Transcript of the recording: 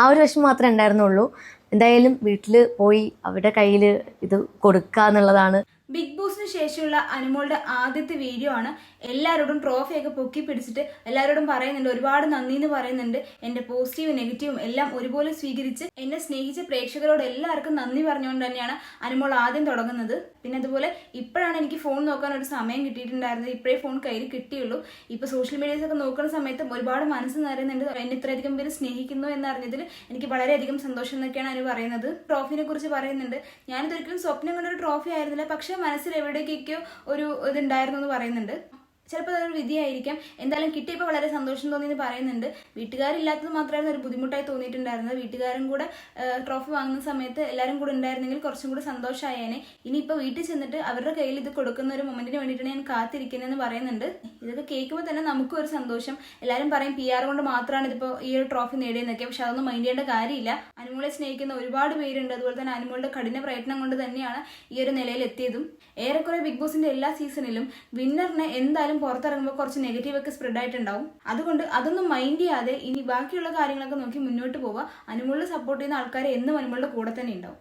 ആ ഒരു വിഷമം മാത്രമേ ഉണ്ടായിരുന്നുള്ളൂ. എന്തായാലും വീട്ടിൽ പോയി അവരുടെ കയ്യിൽ ഇത് കൊടുക്കുക എന്നുള്ളതാണ് ബിഗ് ബോസിന് ശേഷമുള്ള അനുമോളുടെ ആദ്യത്തെ വീഡിയോ ആണ്. എല്ലാവരോടും ട്രോഫിയൊക്കെ പൊക്കി പിടിച്ചിട്ട് എല്ലാവരോടും പറയുന്നുണ്ട് ഒരുപാട് നന്ദി എന്ന് പറയുന്നുണ്ട് എന്റെ പോസിറ്റീവും നെഗറ്റീവും എല്ലാം ഒരുപോലെ സ്വീകരിച്ച് എന്നെ സ്നേഹിച്ച പ്രേക്ഷകരോട് എല്ലാവർക്കും നന്ദി പറഞ്ഞുകൊണ്ട് തന്നെയാണ് അനുമോൾ ആദ്യം തുടങ്ങുന്നത്. പിന്നെ അതുപോലെ ഇപ്പോഴാണ് എനിക്ക് ഫോൺ നോക്കാൻ ഒരു സമയം കിട്ടിയിട്ടുണ്ടായിരുന്നത്. ഇപ്പോഴേ ഫോൺ കയ്യിൽ കിട്ടിയുള്ളൂ. ഇപ്പൊ സോഷ്യൽ മീഡിയസ് ഒക്കെ നോക്കുന്ന സമയത്ത് ഒരുപാട് മനസ്സ് നിറയുന്നുണ്ട്. എന്നെ ഇത്രയധികം പേര് സ്നേഹിക്കുന്നു എന്നറിഞ്ഞതിൽ എനിക്ക് വളരെയധികം സന്തോഷം എന്നൊക്കെയാണ് അനു പറയുന്നത്. ട്രോഫിനെ കുറിച്ച് പറയുന്നുണ്ട്. ഞാനിതൊരിക്കലും സ്വപ്നം കണ്ട ഒരു ട്രോഫി ആയിരുന്നില്ല. പക്ഷെ മനസ്സിൽ എവിടേക്കൊക്കെയോ ഒരു ഇതുണ്ടായിരുന്നു എന്ന് പറയുന്നുണ്ട്. ചിലപ്പോൾ അതൊരു വിധിയായിരിക്കാം. എന്തായാലും കിട്ടിയപ്പോൾ വളരെ സന്തോഷം തോന്നി എന്ന് പറയുന്നുണ്ട്. വീട്ടുകാരില്ലാത്തത് മാത്രമായിരുന്നു ഒരു ബുദ്ധിമുട്ടായി തോന്നിയിട്ടുണ്ടായിരുന്നത്. വീട്ടുകാരും കൂടെ ട്രോഫി വാങ്ങുന്ന സമയത്ത് എല്ലാവരും കൂടെ ഉണ്ടായിരുന്നെങ്കിൽ കുറച്ചും കൂടെ സന്തോഷമായേനെ ഇനിയിപ്പോൾ വീട്ടിൽ ചെന്നിട്ട് അവരുടെ കയ്യിൽ ഇത് കൊടുക്കുന്ന ഒരു മൊമെന്റിന് വേണ്ടിയിട്ടാണ് ഞാൻ കാത്തിരിക്കുന്നതെന്ന് പറയുന്നുണ്ട്. ഇതൊക്കെ കേൾക്കുമ്പോൾ തന്നെ നമുക്കും ഒരു സന്തോഷം. എല്ലാവരും പറയും പി ആർ കൊണ്ട് മാത്രമാണ് ഇതിപ്പോൾ ഈ ഒരു ട്രോഫി നേടിയെന്നൊക്കെ പക്ഷെ അതൊന്നും മൈൻഡ് ചെയ്യേണ്ട കാര്യമില്ല. അനുമോളെ സ്നേഹിക്കുന്ന ഒരുപാട് പേരുണ്ട്. അതുപോലെ തന്നെ അനുമോളുടെ കഠിന പ്രയത്നം കൊണ്ട് തന്നെയാണ് ഈ ഒരു നിലയിൽ എത്തിയതും ഏറെക്കുറെ ബിഗ് ബോസിന്റെ എല്ലാ സീസണിലും വിന്നറിനെ എന്തായാലും പുറത്തിറങ്ങുമ്പോൾ കുറച്ച് നെഗറ്റീവ് ഒക്കെ സ്പ്രെഡ് ആയിട്ടുണ്ടാവും. അതുകൊണ്ട് അതൊന്നും മൈൻഡ് ചെയ്യാതെ ഇനി ബാക്കിയുള്ള കാര്യങ്ങളൊക്കെ നോക്കി മുന്നോട്ട് പോവുക. അനുമുള്ള സപ്പോർട്ട് ചെയ്യുന്ന ആൾക്കാർ എന്നും അനുമോളുടെ കൂടെ തന്നെ ഉണ്ടാവും.